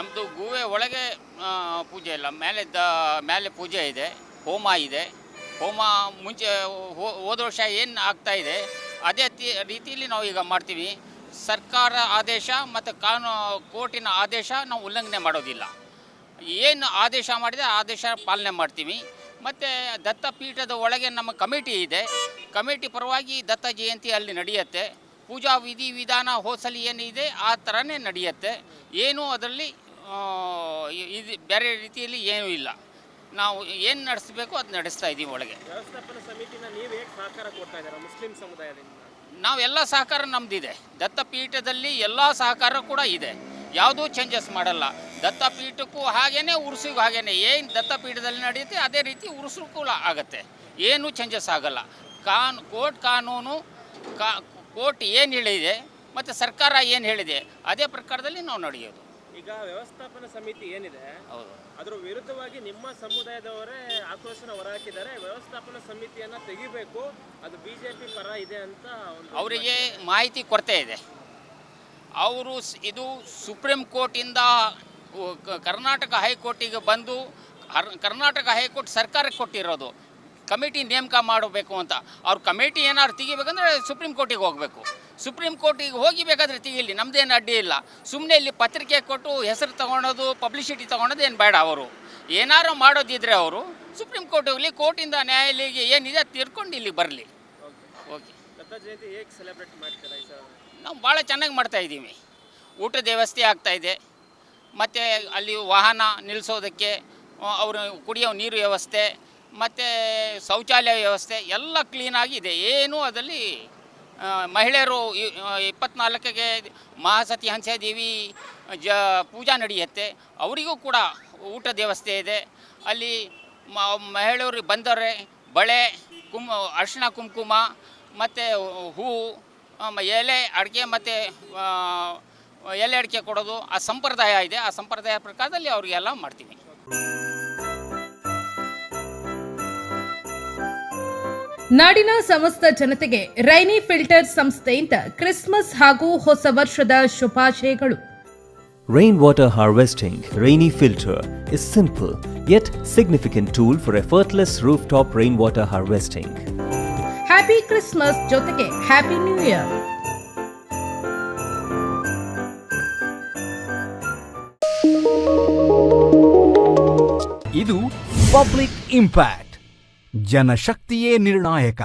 ನಮ್ಮದು ಗುಹೆ ಒಳಗೆ ಪೂಜೆ ಇಲ್ಲ. ಮೇಲೆ ದ, ಮೇಲೆ ಪೂಜೆ ಇದೆ. ಹೋಮ ಇದೆ. ಹೋಮ ಮುಂಚೆ ಹೋದ ವರ್ಷ ಏನು ಆಗ್ತಾ ಇದೆ, ಅದೇ ರೀತಿಯಲ್ಲಿ ನಾವು ಈಗ ಮಾಡ್ತೀವಿ. ಸರ್ಕಾರ ಆದೇಶ ಮತ್ತು ಕಾನೂ, ಕೋರ್ಟಿನ ಆದೇಶ ನಾವು ಉಲ್ಲಂಘನೆ ಮಾಡೋದಿಲ್ಲ. ಏನು ಆದೇಶ ಮಾಡಿದೆ ಆದೇಶ ಪಾಲನೆ ಮಾಡ್ತೀವಿ. ಮತ್ತು ದತ್ತಪೀಠದ ಒಳಗೆ ನಮ್ಮ ಕಮಿಟಿ ಇದೆ. ಕಮಿಟಿ ಪರವಾಗಿ ದತ್ತ ಜಯಂತಿ ಅಲ್ಲಿ ನಡೆಯುತ್ತೆ. ಪೂಜಾ ವಿಧಿ ವಿಧಾನ ಹೋಸಲಿ ಏನಿದೆ, ಆ ಥರನೇ ನಡೆಯುತ್ತೆ. ಏನೂ ಅದರಲ್ಲಿ ಇದು ಬೇರೆ ರೀತಿಯಲ್ಲಿ ಏನೂ ಇಲ್ಲ. ನಾವು ಏನು ನಡೆಸಬೇಕು ಅದು ನಡೆಸ್ತಾ ಇದ್ದೀವಿ ಒಳಗೆ. ವ್ಯವಸ್ಥಾಪನಾ ಸಮಿತಿನ ನೀವು ಹೇಗೆ ಸಹಕಾರ ಕೊಡ್ತಾ ಇದ್ದೀರಾ ಮುಸ್ಲಿಂ ಸಮುದಾಯದಿಂದ? ನಾವೆಲ್ಲ ಸಹಕಾರ ನಮ್ಮದಿದೆ ದತ್ತಪೀಠದಲ್ಲಿ ಎಲ್ಲ ಸಹಕಾರ ಕೂಡ ಇದೆ. ಯಾವುದೂ ಚೇಂಜಸ್ ಮಾಡಲ್ಲ. ದತ್ತಪೀಠಕ್ಕೂ ಹಾಗೇ ಉರುಸಿಗೂ ಹಾಗೇನೆ. ಏನು ದತ್ತಪೀಠದಲ್ಲಿ ನಡೆಯುತ್ತೆ ಅದೇ ರೀತಿ ಉರ್ಸು ಕೂಡ ಆಗುತ್ತೆ. ಏನೂ ಚೇಂಜಸ್ ಆಗಲ್ಲ. ಕಾನ್ ಕೋರ್ಟ್ ಕಾನೂನು ಕಾ ಕೋರ್ಟ್ ಏನು ಹೇಳಿದೆ ಮತ್ತು ಸರ್ಕಾರ ಏನು ಹೇಳಿದೆ ಅದೇ ಪ್ರಕಾರದಲ್ಲಿ ನಾವು ನಡೆಯೋದು. ಈಗ ವ್ಯವಸ್ಥಾಪನ ಸಮಿತಿ ಏನಿದೆ ಹೌದು. ಅದರ ವಿರುದ್ಧವಾಗಿ ನಿಮ್ಮ ಸಮುದಾಯದವರೇ ಆಕ್ರೋಶನ ಹೊರಹಾಕಿದ್ದಾರೆ. ವ್ಯವಸ್ಥಾಪನ ಸಮಿತಿಯನ್ನ ತೆಗಿಬೇಕು. ಅದು ಬಿಜೆಪಿ ಪರ ಇದೆ ಅಂತ ಒಂದು ಅವರಿಗೆ ಮಾಹಿತಿ ಕೊರತೆ ಇದೆ. ಅವರು ಸ್- ಇದು ಸುಪ್ರೀಂ ಕೋರ್ಟಿಂದ ಉ- ಕ- ಕರ್ನಾಟಕ ಹೈಕೋರ್ಟಿಗೆ ಬಂದು ಹರ್- ಕರ್ನಾಟಕ ಹೈಕೋರ್ಟ್ ಸರ್ಕಾರಕ್ಕೆ ಕೊಟ್ಟಿರೋದು. ಕಮಿಟಿ ನೇಮಕ ಮಾಡಬೇಕು ಅಂತ. ಅವ್ರ ಕಮಿಟಿ ಏನಾದ್ರು ತೆಗಿಬೇಕಂದ್ರೆ ಸುಪ್ರೀಂ ಕೋರ್ಟಿಗೆ ಹೋಗಬೇಕು. ಸುಪ್ರೀಂ ಕೋರ್ಟಿಗೆ ಹೋಗಿ ಬೇಕಾದರೆ ತೆಗೀಲಿ ನಮ್ಮದೇನು ಅಡ್ಡಿ ಇಲ್ಲ. ಸುಮ್ಮನೆ ಇಲ್ಲಿ ಪತ್ರಿಕೆ ಕೊಟ್ಟು ಹೆಸರು ತಗೊಳೋದು ಪಬ್ಲಿಸಿಟಿ ತಗೊಳೋದು ಏನು ಬೇಡ ಅವರು. ಏನಾರು ಮಾಡೋದಿದ್ರೆ ಅವರು ಸುಪ್ರೀಂ ಕೋರ್ಟ್ ಹೋಗಲಿ ಕೋರ್ಟಿಂದ ನ್ಯಾಯಾಲಯಕ್ಕೆ ಏನಿದೆ ತೀರ್ಕೊಂಡು ತಿರ್ಕೊಂಡು ಇಲ್ಲಿ ಬರಲಿ. ಓಕೆ ನಾವು ಭಾಳ ಚೆನ್ನಾಗಿ ಮಾಡ್ತಾ ಇದ್ದೀವಿ. ಊಟದ ವ್ಯವಸ್ಥೆ ಆಗ್ತಾ ಇದೆ. ಮತ್ತು ಅಲ್ಲಿ ವಾಹನ ನಿಲ್ಲಿಸೋದಕ್ಕೆ ಅವರು ಕುಡಿಯೋ ನೀರು ವ್ಯವಸ್ಥೆ ಮತ್ತು ಶೌಚಾಲಯ ವ್ಯವಸ್ಥೆ ಎಲ್ಲ ಕ್ಲೀನಾಗಿದೆ ಏನೂ ಅದರಲ್ಲಿ ಮಹಿಳೆಯರು ಇ- ಆ, ಇಪ್ಪತ್ನಾಲ್ಕಕ್ಕೆ ಮಹಾಸತಿ ಹಂಸದೇವಿ ಜ ಪೂಜಾ ನಡೆಯುತ್ತೆ. ಅವರಿಗೂ ಕೂಡ ಊಟ ವ್ಯವಸ್ಥೆ ಇದೆ. ಅಲ್ಲಿ ಮಹಿಳೆಯರು ಬಂದರೆ ಬಳೆ ಕುಂ ಅರಿಶಿಣ ಕುಂಕುಮ ಮತ್ತು ಹೂವು ಎಲೆ ಅಡಿಕೆ ಮತ್ತು ಎಲೆ ಅಡಿಕೆ ಕೊಡೋದು ಆ ಸಂಪ್ರದಾಯ ಇದೆ. ಆ ಸಂಪ್ರದಾಯ ಪ್ರಕಾರದಲ್ಲಿ ಅವರಿಗೆಲ್ಲ ಮಾಡ್ತೀವಿ. ನಾಡಿನ ಸಮಸ್ತ ಜನತೆಗೆ ರೈನಿ ಫಿಲ್ಟರ್ ಸಂಸ್ಥೆಯಿಂದ ಕ್ರಿಸ್ಮಸ್ ಹಾಗೂ ಹೊಸ ವರ್ಷದ ಶುಭಾಶಯಗಳು. Rain water harvesting Rainy filter is simple yet significant tool for effortless roof top rain water harvesting happy Christmas ಜೊತೆಗೆ ಹ್ಯಾಪಿ ನ್ಯೂ ಇಯರ್ ಇದು ಪಬ್ಲಿಕ್ ಇಂಪ್ಯಾಕ್ಟ್ ಜನಶಕ್ತಿಯೇ ನಿರ್ಣಾಯಕ